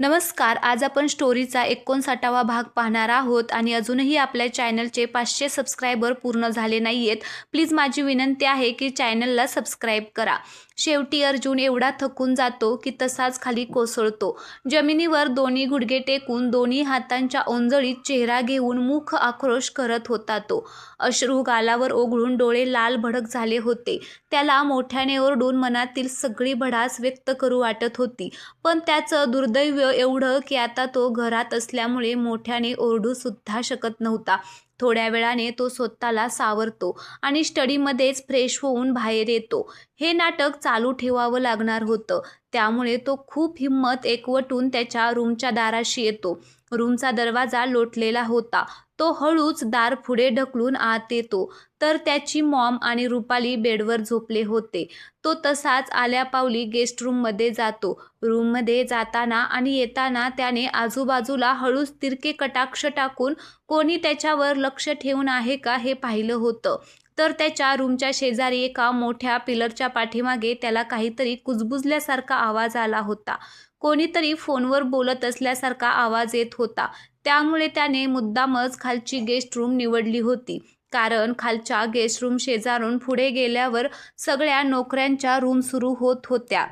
नमस्कार आज आपण स्टोरीचा एकोणसाठावा भाग पाहणार आहोत आणि अजूनही आपल्या चॅनलचे पाचशे सबस्क्रायबर पूर्ण झाले नाही आहेत प्लीज माझी विनंती आहे की चॅनलला सबस्क्राईब करा. शेवटी अर्जुन एवढा थकून जातो की तसाच खाली कोसळतो. जमिनीवर दोन्ही गुडघे टेकून दोन्ही हातांच्या ओंजळीत चेहरा घेऊन मुख आक्रोश करत होता तो. अश्रू गालावर ओघळून डोळे लाल भडक झाले होते. त्याला मोठ्याने ओरडून मनातील सगळी भडास व्यक्त करू वाटत होती पण त्याचं दुर्दैव एवढं की आता तो घरात असल्यामुळे मोठ्याने ओरडू सुद्धा शकत नव्हता. थोड्या वेळाने तो स्वतःला सावरतो आणि स्टडीमध्येच फ्रेश होऊन बाहेर येतो. हे नाटक चालू ठेवावं लागणार होतं. त्यामुळे तो खूप हिंमत एकवटून त्याच्या रूमच्या दाराशी येतो. रूमचा दरवाजा लोटलेला होता. तो हळूच दार पुढे ढकलून आत येतो. तर त्याची मॉम आणि रुपाली बेडवर झोपले होते. तो तसाच आल्या पावली गेस्ट रूममध्ये जातो. रूममध्ये जाताना आणि येताना त्याने आजूबाजूला हळूच तिरके कटाक्ष टाकून कोणी त्याच्यावर लक्ष ठेवून आहे का हे पाहिलं होतं. तर त्याच्या रूमच्या शेजारी एका मोठ्या पिलरच्या पाठीमागे त्याला काहीतरी कुजबुजल्यासारखा आवाज आला होता. कोणीतरी फोनवर बोलत असल्यासारखा आवाज येत होता. त्यामुळे त्याने मुद्दामच खालची गेस्ट रूम निवडली होती. कारण खालच्या गेस्ट रूम शेजारून पुढे गेल्यावर सगळ्या नोकऱ्यांच्या रूम सुरू होत होत्या.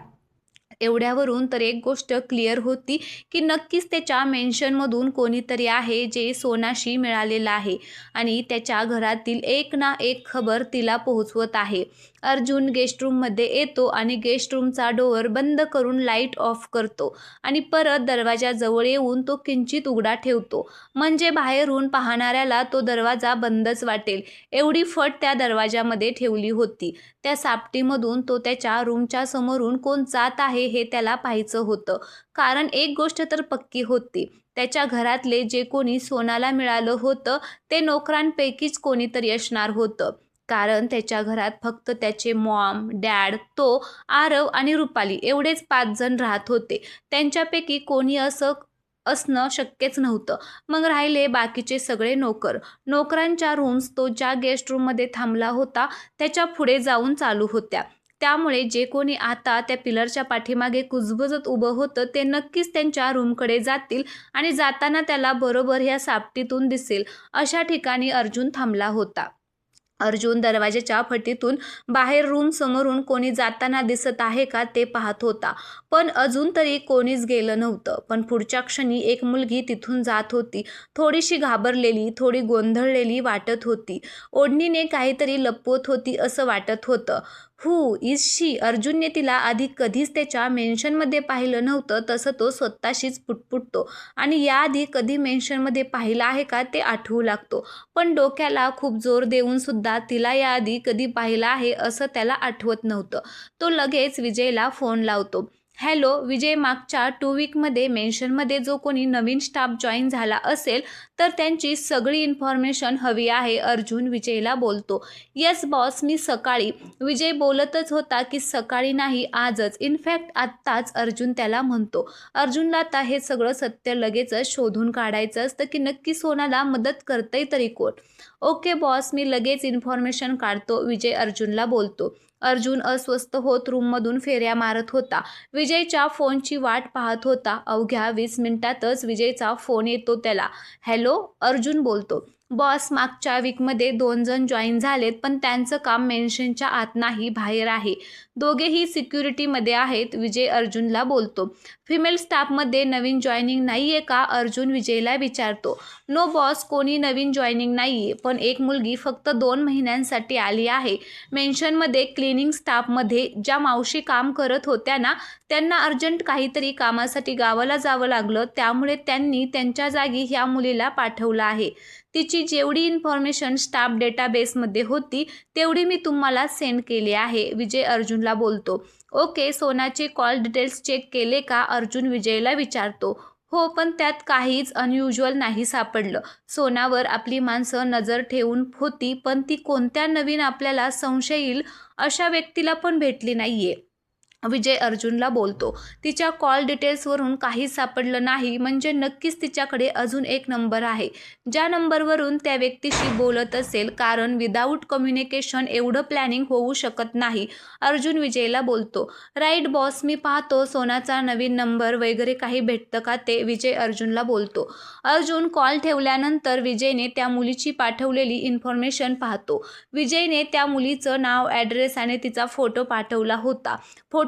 एवढ्यावरून तर एक गोष्ट क्लिअर होती की नक्कीच त्याच्या मेन्शनमधून कोणीतरी आहे जे सोनाशी मिळालेलं आहे आणि त्याच्या घरातील एक ना एक खबर तिला पोहोचवत आहे. अर्जुन गेस्ट रूममध्ये येतो आणि गेस्ट रूमचा डोअर बंद करून लाइट ऑफ करतो. आणि परत दरवाजाजवळ येऊन तो किंचित उघडा ठेवतो. म्हणजे बाहेरून पाहणाऱ्याला तो दरवाजा बंदच वाटेल. एवढी फट त्या दरवाजामध्ये ठेवली होती. त्या सापटीमधून तो त्याच्या रूमच्या समोरून कोण जात आहे हे त्याला पाहायचं होतं. कारण एक गोष्ट तर पक्की होती. त्याच्या घरातले जे कोणी सोनाला मिळालं होतं ते नोकरांपैकीच कोणीतरी असणार होतं. कारण त्याच्या घरात फक्त त्याचे मॉम डॅड तो आरव आणि रुपाली एवढेच पाच जण राहत होते. त्यांच्यापैकी कोणी असं असणं शक्यच नव्हतं. मग राहिले बाकीचे सगळे नोकर. नोकरांच्या रूम्स तो ज्या गेस्ट रूममध्ये थांबला होता त्याच्या पुढे जाऊन चालू होत्या. त्यामुळे जे कोणी आता त्या पिलरच्या पाठीमागे कुजबुजत उभं होतं ते नक्कीच त्यांच्या रूमकडे जातील आणि जाताना त्याला बरोबर ह्या सापटीतून दिसेल अशा ठिकाणी अर्जुन थांबला होता. अर्जुन दरवाजाच्या फटीतून बाहेर रूम समोरून कोणी जाताना दिसत आहे का ते पाहत होता. पण अजून तरी कोणीच गेलं नव्हतं. पण पुढच्या क्षणी एक मुलगी तिथून जात होती. थोडीशी घाबरलेली थोडी गोंधळलेली वाटत होती. ओढणीने काहीतरी लपवत होती असं वाटत होतं. हू इज शी. अर्जुनने तिला आधी कधीच त्याच्या मेन्शनमध्ये पाहिलं नव्हतं तसं तो स्वतःशीच पुटपुटतो. आणि याआधी कधी मेन्शनमध्ये पाहिलं आहे का ते आठवू लागतो. पण डोक्याला खूप जोर देऊन सुद्धा तिला याआधी कधी पाहिलं आहे असं त्याला आठवत नव्हतं. तो लगेच विजयला फोन लावतो. हॅलो विजय मागच्या टू वीकमध्ये मेन्शनमध्ये जो कोणी नवीन स्टाफ जॉईन झाला असेल तर त्यांची सगळी इन्फॉर्मेशन हवी आहे अर्जुन विजयला बोलतो. येस बॉस मी सकाळी विजय बोलतच होता की सकाळी नाही आजच. इनफॅक्ट आत्ताच अर्जुन त्याला म्हणतो. अर्जुनला आता हे सगळं सत्य लगेचच शोधून काढायचं असतं की नक्की सोनाला मदत करतंय तरी कोण? ओके बॉस मी लगेच इन्फॉर्मेशन काढतो विजय अर्जुनला बोलतो. अर्जुन अस्वस्थ होत रूममधून फेऱ्या मारत होता. विजयच्या फोनची वाट पाहत होता. अवघ्या वीस मिनिटातच विजयचा फोन येतो त्याला. हॅलो अर्जुन बोलतो. बॉस मागच्या वीकमध्ये दोन जण जॉईन झालेत पण त्यांचं काम मेन्शनच्या आत नाही बाहेर आहे. दोघेही सिक्युरिटीमध्ये आहेत विजय अर्जुनला बोलतो. फिमेल स्टाफमध्ये नवीन जॉईनिंग नाही आहे का? अर्जुन विजयला विचारतो. नो बॉस कोणी नवीन जॉईनिंग नाही आहे पण एक मुलगी फक्त दोन महिन्यांसाठी आली आहे. मेन्शनमध्ये क्लिनिंग स्टाफमध्ये ज्या मावशी काम करत होत्या ना त्यांना अर्जंट काहीतरी कामासाठी गावाला जावं लागलं त्यामुळे त्यांनी त्यांच्या जागी ह्या मुलीला पाठवलं आहे. तिची जेवढी इन्फॉर्मेशन स्टाफ डेटाबेसमध्ये होती तेवढी मी तुम्हाला सेंड केली आहे. विजय अर्जुनला बोलतो. ओके सोनाचे कॉल डिटेल्स चेक केले का? अर्जुन विजयला विचारतो. हो पण त्यात काहीच अनयुज्युअल नाही सापडलं. सोनावर आपली माणसं नजर ठेवून होती पण ती कोणत्या नवीन आपल्याला संशय येईल अशा व्यक्तीला पण भेटली नाहीये. विजय अर्जुनला बोलतो. तिच्या कॉल डिटेल्सवरून काहीच सापडलं नाही म्हणजे नक्कीच तिच्याकडे अजून एक नंबर आहे. ज्या नंबरवरून त्या व्यक्तीशी बोलत असेल कारण विदाऊट कम्युनिकेशन एवढं प्लॅनिंग होऊ शकत नाही अर्जुन विजयला बोलतो. राईट बॉस मी पाहतो सोनाचा नवीन नंबर वगैरे काही भेटतं का? ते विजय अर्जुनला बोलतो. अर्जुन कॉल ठेवल्यानंतर विजयने त्या मुलीची पाठवलेली इन्फॉर्मेशन पाहतो. विजयने त्या मुलीचं नाव ॲड्रेस आणि तिचा फोटो पाठवला होता.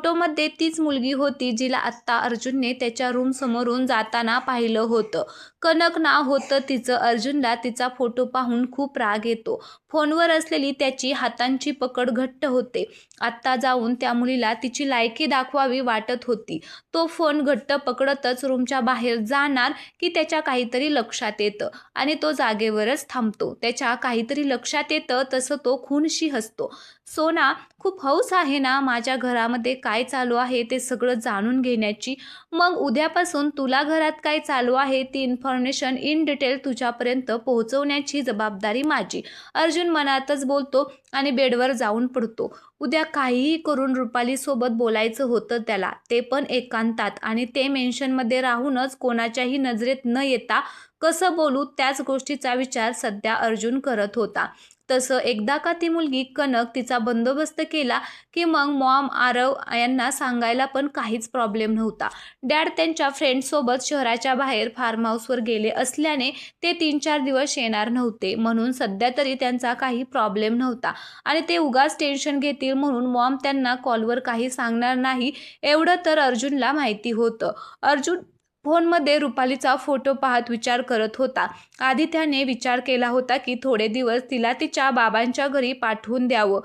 फोटोमध्ये तीच मुलगी होती जिला आत्ता अर्जुनने त्याच्या रूम समोरून जाताना पाहिलं होतं. कनक नाव होतं तिचं अर्जुनला तिचा फोटो पाहून खूप राग येतो. फोनवर असलेली त्याची हातांची पकड घट्ट होते. आत्ता जाऊन त्या मुलीला तिची लायकी दाखवावी वाटत होती. तो फोन घट्ट पकडतच रूमच्या बाहेर जाणार की त्याच्या काहीतरी लक्षात येतं आणि तो जागेवरच थांबतो. त्याच्या काहीतरी लक्षात येतं तसं तो खूनशी हसतो. सोना खूप हौस आहे ना माझ्या घरामध्ये काय काय चालू आहे ते सगळं जाणून घेण्याची. मग उद्यापासून तुला घरात काय चालू आहे ती इन्फॉर्मेशन इन डिटेल तुझ्यापर्यंत पोहोचवण्याची जबाबदारी माझी. अर्जुन मनातच बोलतो आणि बेडवर जाऊन पडतो. उद्या काहीही करून रुपालीसोबत बोलायचं होतं त्याला. ते पण एकांतात आणि ते मेन्शनमध्ये राहूनच कोणाच्याही नजरेत न येता कसं बोलू त्याच गोष्टीचा विचार सध्या अर्जुन करत होता. तसं एकदा का ती मुलगी कनक तिचा बंदोबस्त केला की मग मॉम आरव यांना सांगायला पण काहीच प्रॉब्लेम नव्हता. डॅड त्यांच्या फ्रेंडसोबत शहराच्या बाहेर फार्म हाऊसवर गेले असल्याने ते तीन चार दिवस येणार नव्हते. म्हणून सध्या तरी त्यांचा काही प्रॉब्लेम नव्हता. आणि ते उगाच टेन्शन घेतील म्हणून मॉम त्यांना कॉलवर काही सांगणार नाही एवढं तर अर्जुनला माहिती होतं. अर्जुन फोनमध्ये रुपालीचा फोटो पाहत विचार करत होता. आधी त्याने विचार केला होता की थोडे दिवस तिला तिच्या बाबांच्या घरी पाठवून द्यावं.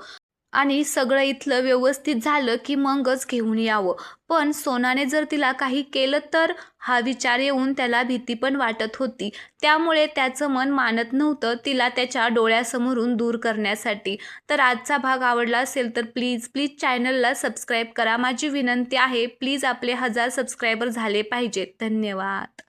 आणि सगळं इथलं व्यवस्थित झालं की मगच घेऊन यावं. पण सोनाने जर तिला काही केलं तर? हा विचार येऊन त्याला भीती पण वाटत होती. त्यामुळे त्याचं मन मानत नव्हतं तिला त्याच्या डोळ्यासमोरून दूर करण्यासाठी. तर आजचा भाग आवडला असेल तर प्लीज प्लीज चॅनलला सबस्क्राईब करा. माझी विनंती आहे प्लीज आपले हजार सबस्क्रायबर झाले पाहिजेत. धन्यवाद.